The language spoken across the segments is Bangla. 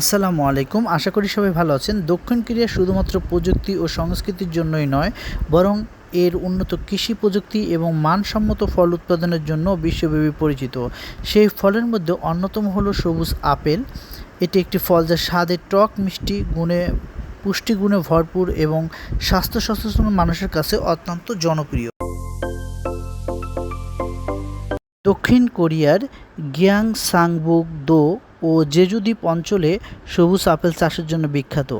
আসসালামু আলাইকুম। আশা করি সবাই ভালো আছেন। দক্ষিণ কোরিয়া শুধুমাত্র প্রযুক্তি ও সংস্কৃতির জন্যই নয়, বরং এর উন্নত কৃষি প্রযুক্তি এবং মানসম্মত ফল উৎপাদনের জন্য বিশ্বব্যাপী পরিচিত। সেই ফলের মধ্যে অন্যতম হলো সবুজ আপেল। এটি একটি ফল যা স্বাদে টক, মিষ্টি গুণে, পুষ্টিগুণে ভরপুর এবং স্বাস্থ্য সচেতন মানুষের কাছে অত্যন্ত জনপ্রিয়। দক্ষিণ কোরিয়ার গিয়াং সাংবুক দো ও জেজু দ্বীপ অঞ্চলে সবুজ আপেল চাষের জন্য বিখ্যাত।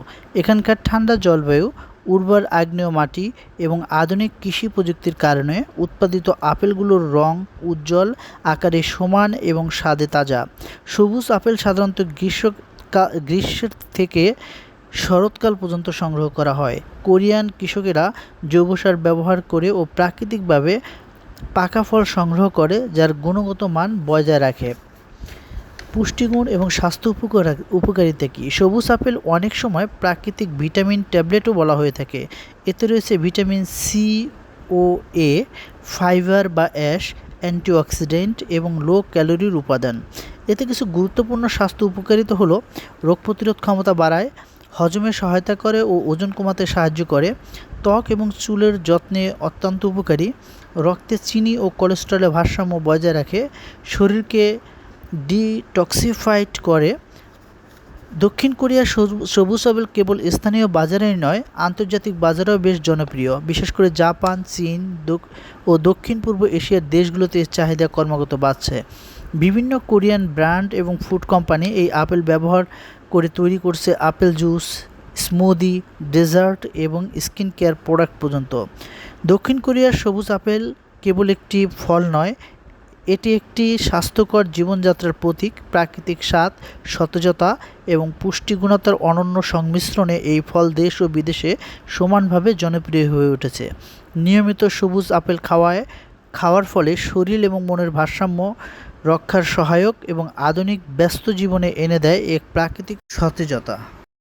এখানকার ঠান্ডা জলবায়ু, উর্বর আগ্নেয় মাটি এবং আধুনিক কৃষি প্রযুক্তির কারণে উৎপাদিত আপেলগুলোর রং উজ্জ্বল, আকারে সমান এবং স্বাদে তাজা। সবুজ আপেল সাধারণত গ্রীষ্ম গ্রীষ্মের থেকে শরৎকাল পর্যন্ত সংগ্রহ করা হয়। কোরিয়ান কৃষকেরা জৈব সার ব্যবহার করে ও প্রাকৃতিকভাবে পাকা ফল সংগ্রহ করে, যার গুণগত মান বজায় রাখে। পুষ্টিগুণ এবং স্বাস্থ্য উপকার, উপকারিতা কী? সবুজ আপেল অনেক সময় প্রাকৃতিক ভিটামিন ট্যাবলেটও বলা হয়ে থাকে। এতে রয়েছে ভিটামিন সি ও এ ফাইবার বা অ্যাশ অ্যান্টিঅক্সিডেন্ট এবং লো ক্যালোরির উপাদান। এতে কিছু গুরুত্বপূর্ণ স্বাস্থ্য উপকারিতা হলো রোগ প্রতিরোধ ক্ষমতা বাড়ায়, হজমে সহায়তা করে ও ওজন কমাতে সাহায্য করে, ত্বক এবং চুলের যত্নে অত্যন্ত উপকারী, রক্তে চিনি ও কোলেস্ট্রলের ভারসাম্য বজায় রাখে, শরীরকে ডিটক্সিফাইড করে, দক্ষিণ কোরিয়ার সবুজ আপেল কেবল স্থানীয় বাজারেই নয়, আন্তর্জাতিক বাজারেও বেশ জনপ্রিয়। বিশেষ করে জাপান, চীন ও দক্ষিণ পূর্ব এশিয়ার দেশগুলোতে এর চাহিদা ক্রমাগত বাড়ছে। বিভিন্ন কোরিয়ান ব্র্যান্ড এবং ফুড কোম্পানি এই আপেল ব্যবহার করে তৈরি করছে আপেল জুস, স্মুদি, ডেজার্ট এবং স্কিন কেয়ার প্রোডাক্ট পর্যন্ত। দক্ষিণ কোরিয়ার সবুজ আপেল কেবল একটি ফল নয় এটি একটি স্বাস্থ্যকর জীবনযাত্রার প্রতীক, প্রাকৃতিক স্বাদ, সতেজতা এবং পুষ্টিগুণতার অনন্য সংমিশ্রণে এই ফল দেশ ও বিদেশে সমানভাবে জনপ্রিয় হয়ে উঠেছে। নিয়মিত সবুজ আপেল খাওয়ায়, খাওয়ার ফলে শরীর এবং মনের ভারসাম্য রক্ষার সহায়ক এবং আধুনিক ব্যস্ত জীবনে এনে দেয় এক প্রাকৃতিক সতেজতা।